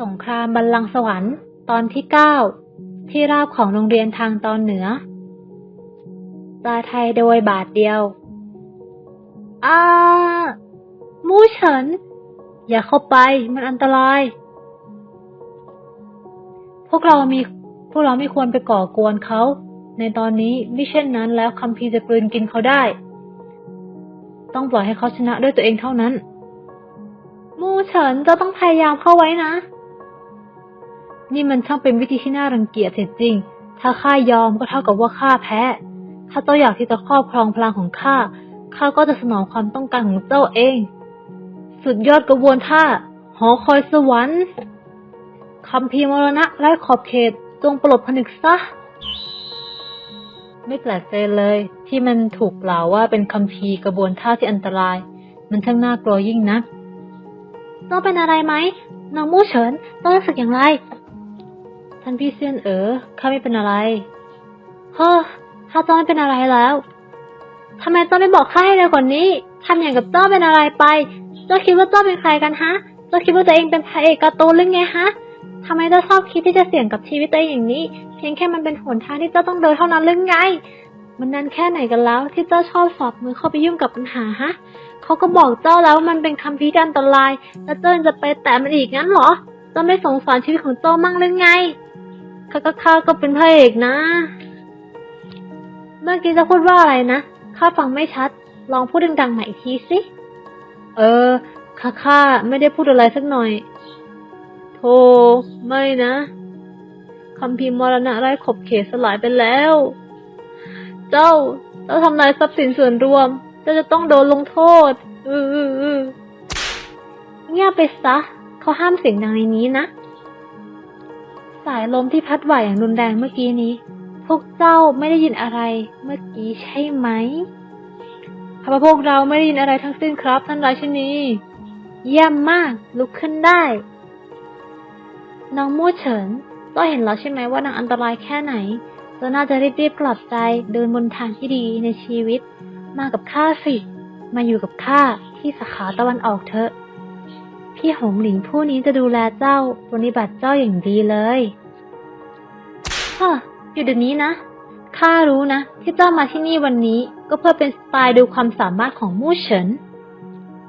สงครามบัลลังก์สวรรค์ตอนที่เก้าที่ราบของโรงเรียนทางตอนเหนือปลาไทยโดยบาทเดียวอามู่เฉิน อย่าเข้าไปมันอันตราย พวกเรามีพวกเราไม่ควรไปก่อกวนเขา ในตอนนี้ไม่เช่นนั้นแล้วคัมพีจะกลืนกินเขาได้ ต้องปล่อยให้เขาชนะด้วยตัวเองเท่านั้น มู่เฉินจ้าต้องพยายามเข้าไว้นะ นี่มันช่างเป็นวิธีที่น่ารังเกียจเสียจริง ถ้าข้ายอมก็เท่ากับว่าข้าแพ้ ถ้าเจ้าอยากที่จะครอบครองพลังของข้า ข้าก็จะสนองความต้องการของเจ้าเอง สุดยอดกระบวนท่า หอคอยสวรรค์คำพีมรณะไร้ขอบเขต จงปลดผนึกซะ ไม่แปลกใจเลย ที่มันถูกกล่าวว่าเป็นคำพีกระบวนท่าที่อันตราย มันช่างน่ากลัวยิ่งนักต้องเป็นอะไรไหมน้องมู่เฉินต้องรู้สึกอย่างไรานพี่เซียนเอ๋อข้าไม่เป็นอะไรเฮ้อข้าจ้องไม่เป็นอะไรแล้วทำไมเจ้าไม่บอกข้าให้เร็วกว่านี้ทำอย่างกับเจ้าเป็นอะไรไปเจ้าคิดว่าเจ้าเป็นใครกันฮะเจ้าคิดว่าตัวเองเป็นพระเอกการ์ตูนหรือไงฮะทำไมเจ้าชอบคิดที่จะเสี่ยงกับชีวิตตัวเองอย่างนี้ เพียงแค่มันเป็นหนทางที่เจ้าต้องเดินเท่านั้นหรือไง มันนานแค่ไหนกันแล้ว ที่เจ้าชอบสอบมือเข้าไปยุ่งกับปัญหาฮะเขาก็บอกเจ้าแล้วว่ามันเป็นคำพิการอันตราย แล้วเจ้าจะไปแตะมันอีกงั้นเหรอเจ้าไม่สงสารชีวิตของเจ้ามั่งหรือไง ข้าก็ข้าก็เป็นพระเอกนะ เมื่อกี้จะพูดว่าอะไรนะ ข้าฟังไม่ชัด ลองพูดดังๆใหม่อีกทีสิ เออ ข้าข้าไม่ได้พูดอะไรสักหน่อยโธ่ไม่นะคำพิมพ์มรณะไร้ขอบเขตสลายไปแล้ว เจ้า เจ้าทำลายทรัพย์สินส่วนรวม เจ้าจะต้องโดนลงโทษ อืออืออือเงียบไปซะ เขาห้ามเสียงดังในนี้นะ สายลมที่พัดไหวอย่างรุนแรงเมื่อกี้นี้ พวกเจ้าไม่ได้ยินอะไรเมื่อกี้ใช่ไหมข้าพวกเราไม่ได้ยินอะไรทั้งสิ้นครับ ท่านราชินี เยี่ยมมาก ลุกขึ้นได้ น้องมู่เฉินก็เห็นแล้วใช่ไหมว่านางอันตรายแค่ไหนเราน่าจะรีบๆกลับใจเดินบนทางที่ดีในชีวิต มากับข้าสิ มาอยู่กับข้าที่สาขาตะวันออกเถอะ พี่หงหลิงผู้นี้จะดูแลเจ้าปฏิบัติเจ้าอย่างดีเลยฮะอยู่เดี๋ยวนี้นะข้ารู้นะ ที่เจ้ามาที่นี่วันนี้ก็เพื่อเป็นสไตล์ดูความสามารถของมู่เฉิน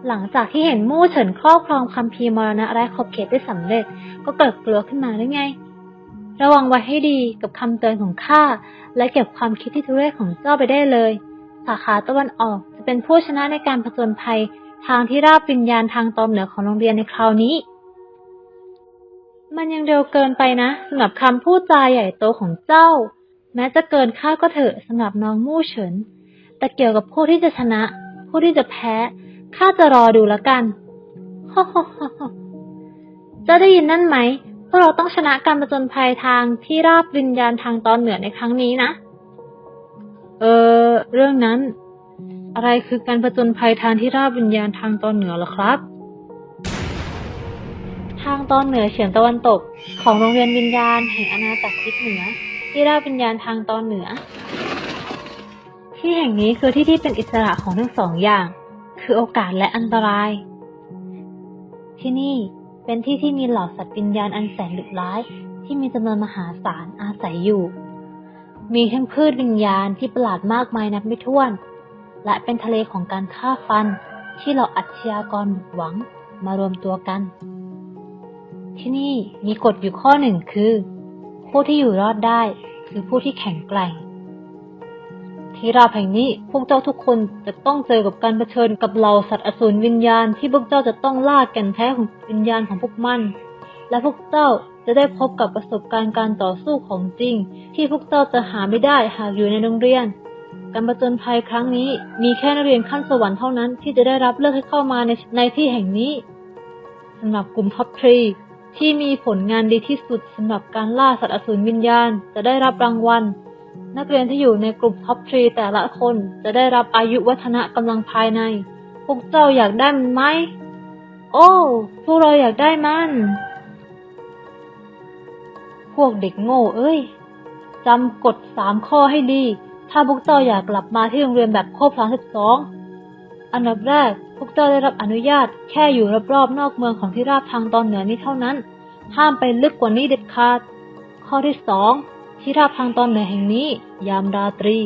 หลังจากที่เห็นมู่เฉินครอบครองคำพีร์มรณะไร้ขอบเขตได้สำเร็จ ก็เกิดกลัวขึ้นมาได้ไง ระวังไว้ให้ดีกับคำเตือนของข้าและเก็บความคิดที่ทุเรศของเจ้าไปได้เลย สาขาตะวันออกจะเป็นผู้ชนะในการผจญภัย ทางที่ราบวิญญาณทางตอนเหนือของโรงเรียนในคราวนี้ มันยังเร็วเกินไปนะสำหรับคำพูดจาใหญ่โตของเจ้า แม้จะเกินคาดก็เถอะสำหรับน้องมู่เฉิน แต่เกี่ยวกับผู้ที่จะชนะ ผู้ที่จะแพ้ข้าจะรอดูแล้วกันฮ่าฮ่าฮ่าจ้าได้ยินนั่นไหมพวกเราต้องชนะการประจนภัยทางที่ราบวิญญาณทางตอนเหนือในครั้งนี้นะ เออ เรื่องนั้น อะไรคือการผจญภัยทางที่ราบวิญญาณทางตอนเหนือเหรอครับ ทางตอนเหนือเฉียงตะวันตก ของโรงเรียนวิญญาณแห่งอาณาจักรทิศเหนือ ที่ราบวิญญาณทางตอนเหนือ ที่แห่งนี้คือที่ที่เป็นอิสระของทั้งสองอย่าง คือโอกาสและอันตราย ที่นี่เป็นที่ที่มีเหล่าสัตว์วิญญาณอันแสนลึกล้าย ที่มีจำนวนมหาศาลอาศัยอยู่ มีทั้งพืชวิญญาณที่ประหลาดมากมายนับไม่ถ้วน และเป็นทะเลของการฆ่าฟัน ที่เหล่าอาชญากรหมดหวังมารวมตัวกัน ที่นี่มีกฎอยู่ข้อหนึ่งคือ ผู้ที่อยู่รอดได้คือผู้ที่แข็งแกร่ง ที่ราบแห่งนี้พวกเจ้าทุกคนจะต้องเจอกับการเผชิญกับเหล่าสัตว์อสูรวิญญาณที่พวกเจ้าจะต้องล่าแก่นแท้ของวิญญาณของพวกมัน และพวกเจ้าจะได้พบกับประสบการณ์การต่อสู้ของจริง ที่พวกเจ้าจะหาไม่ได้หากอยู่ในโรงเรียน การประจนภัยครั้งนี้ มีแค่นักเรียนขั้นสวรรค์เท่านั้นที่จะได้รับเลือกให้เข้ามาในในที่แห่งนี้สำหรับกลุ่มท็อปทรีที่มีผลงานดีที่สุดสำหรับการล่าสัตว์อสูรวิญญาณ จะได้รับรางวัล นักเรียนที่อยู่ในกลุ่มท็อปทรีแต่ละคนจะได้รับอายุวัฒนะกำลังภายใน พวกเจ้าอยากได้มันไหม โอ้ พวกเราอยากได้มัน พวกเด็กโง่เอ้ยจำกฎสามข้อให้ดี ถ้าพวกเจ้าอยากกลับมาที่โรงเรียนแบบครบสามสิบสองอันดับแรกพวกเจ้าได้รับอนุญาตแค่อยู่รอบๆนอกเมืองของที่ราบทางตอนเหนือนี้เท่านั้น ห้ามไปลึกกว่านี้เด็ดขาด ข้อที่สองที่ราบทางตอนเหนือแห่งนี้ ยามราตรี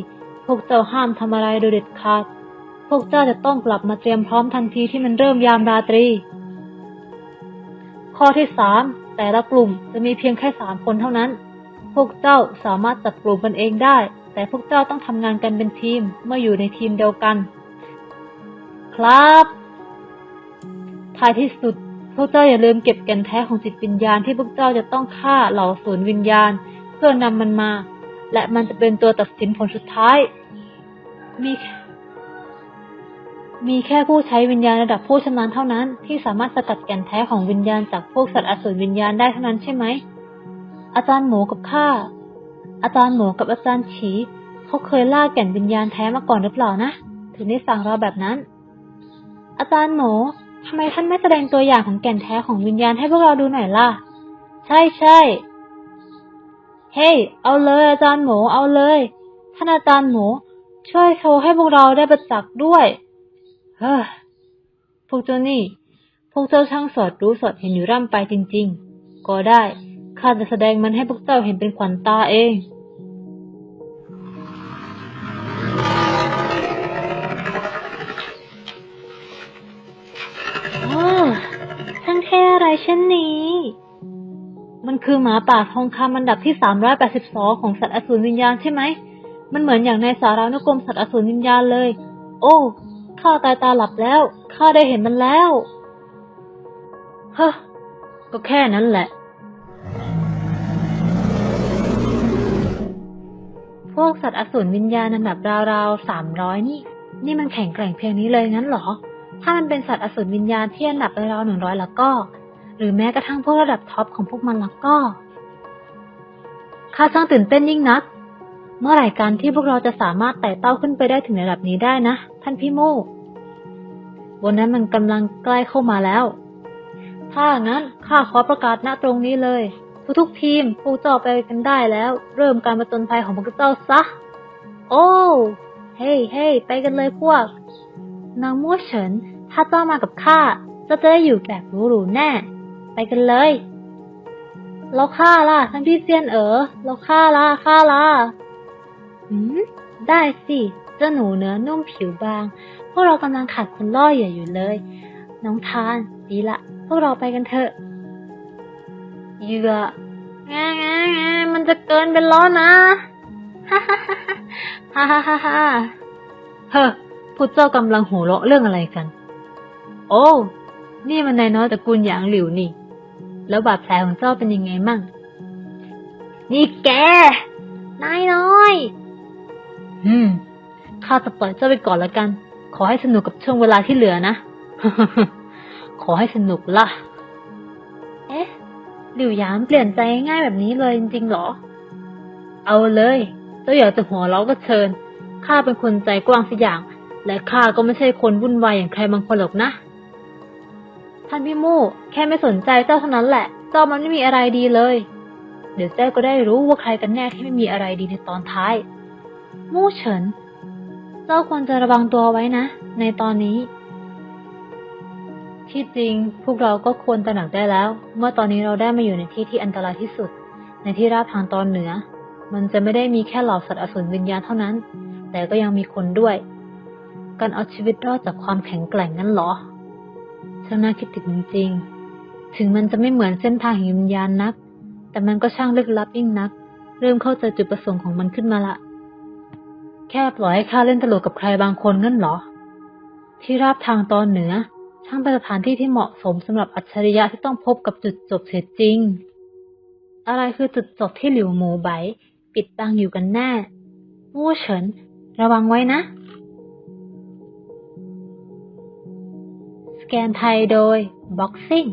พวกเจ้าห้ามทำอะไรโดยเด็ดขาด พวกเจ้าจะต้องกลับมาเตรียมพร้อมทันทีที่มันเริ่มยามราตรี ข้อที่สามแต่ละกลุ่มจะมีเพียงแค่สามคนเท่านั้น พวกเจ้าสามารถจัดกลุ่มกันเองได้ แต่พวกเจ้าต้องทำงานกันเป็นทีมเมื่ออยู่ในทีมเดียวกัน ครับท้ายที่สุด พวกเจ้าอย่าลืมเก็บแก่นแท้ของจิตวิญญาณที่พวกเจ้าจะต้องฆ่าเหล่าศูนย์วิญญาณ เพื่อนำมันมา และมันจะเป็นตัวตัดสินผลสุดท้าย มี มีแค่ผู้ใช้วิญญาณระดับผู้ชำนาญเท่านั้น ที่สามารถสกัดแก่นแท้ของวิญญาณจากพวกสัตว์อสูรวิญญาณได้เท่านั้นใช่ไหมอาจารย์หมูกับข้า อาจารย์หมูกับอาจารย์ฉีเขาเคยล่าแก่นวิญญาณแท้มาก่อนหรือเปล่านะ ถึงได้สั่งเราแบบนั้น อาจารย์หมูทำไมท่านไม่แสดงตัวอย่างของแก่นแท้ของวิญญาณให้พวกเราดูหน่อยล่ะ ใช่ใช่เฮ้ยเอาเลยอาจารย์หมูเอาเลย ท่านอาจารย์หมูช่วยโชว์ให้พวกเราได้ประจักษ์ด้วย เฮ้อ พวกเจ้านี่ พวกเจ้าช่างสอดรู้สอดเห็นอยู่ร่ำไปจริง ๆ ก็ได้ ข้าจะแสดงมันให้พวกเจ้าเห็นเป็นขวัญตาเอง เช่นนี้ มันคือหมาป่าทองคำอันดับที่ 382 ของสัตว์อสูรวิญญาณใช่ไหม มันเหมือนอย่างในสารานุกรมสัตว์อสูรวิญญาณเลย โอ้ ข้าตายตาหลับแล้ว ข้าได้เห็นมันแล้วเฮ้อก็แค่นั้นแหละ พวกสัตว์อสูรวิญญาณอันดับราวๆสามร้อยนี่ นี่มันแข็งแกร่งเพียงนี้เลยงั้นเหรอถ้ามันเป็นสัตว์อสูรวิญญาณที่อันดับไปราวหนึ่งร้อยแล้วก็ หรือแม้กระทั่งพวกระดับท็อปของพวกมันแล้วก็ข้าช่างตื่นเต้นยิ่งนัก เมื่อไหร่กันที่พวกเราจะสามารถไต่เต้าขึ้นไปได้ถึงระดับนี้ได้นะ ท่านพี่โมบนนั้นมันกำลังใกล้เข้ามาแล้ว ถ้างั้นข้าขอประกาศณตรงนี้เลย ทุกๆทีมพวกเจ้าไปกันได้แล้ว เริ่มการประจนภัยของพวกเจ้าซะ โอ้ เฮ้ยเฮ้ยไปกันเลยพวกนางมั่วเฉิน ถ้าเจ้ามากับข้าเจ้าจะได้อยู่แบบหรูๆแน่ ไปกันเลยแล้วข้าล่ะท่านพี่เซียนเอ๋อแล้วข้าล่ะข้าล่ะหืมได้สิเจ้าหนูเนื้อนุ่มผิวบาง พวกเรากำลังขาดคนล่อเหยื่ออยู่เลย น้องทานดีละ พวกเราไปกันเถอะเหยื่อแงแงแงมันจะเกินเป็นล้อนะฮ่าฮ่าฮ่าฮ่าฮ่าฮ่าฮ่าเฮ้อพวกเจ้ากำลังหัวเราะเรื่องอะไรกัน โอ้ นี่มันนายน้อยตระกูลหยางหลิวนี่ แล้วบาดแผลของเจ้าเป็นยังไงมั่ง นี่แก นายน้อย อืม ข้าจะปล่อยเจ้าไปก่อนละกัน ขอให้สนุกกับช่วงเวลาที่เหลือนะ ขอให้สนุกล่ะ เอ๊ะ หลิวหยามเปลี่ยนใจง่ายแบบนี้เลยจริงๆหรอ เอาเลย เจ้าอยากจะหัวเราะก็เชิญ ข้าเป็นคนใจกว้างสักอย่าง และข้าก็ไม่ใช่คนวุ่นวายอย่างใครบางคนหรอกนะ ท่านพี่มู่แค่ไม่สนใจเจ้าเท่านั้นแหละ เจ้ามันไม่มีอะไรดีเลย เดี๋ยวเจ้าก็ได้รู้ว่าใครกันแน่ที่ไม่มีอะไรดีในตอนท้าย มู่เฉิน เจ้าควรจะระวังตัวไว้นะ ในตอนนี้ ที่จริงพวกเราก็ควรตระหนักได้แล้ว เมื่อตอนนี้เราได้มาอยู่ในที่ที่อันตรายที่สุด ในที่ราบทางตอนเหนือ มันจะไม่ได้มีแค่เหล่าสัตว์อสูรวิญญาณเท่านั้น แต่ก็ยังมีคนด้วย การเอาชีวิตรอดจากความแข็งแกร่งนั้นเหรอ ช่างน่าคิดถึงจริงๆถึงมันจะไม่เหมือนเส้นทางแห่งวิญญาณนัก แต่มันก็ช่างลึกลับยิ่งนัก เริ่มเข้าใจจุดประสงค์ของมันขึ้นมาละ แค่ปล่อยให้ข้าเล่นตลกกับใครบางคนงั้นเหรอ ที่ราบทางตอนเหนือ ช่างเป็นสถานที่ที่เหมาะสมสำหรับอัจฉริยะที่ต้องพบกับจุดจบเสียจริง อะไรคือจุดจบที่หลิวหมูไบปิดบังอยู่กันแน่ มู่เฉิน ระวังไว้นะ สแกนไทยโดย Boxing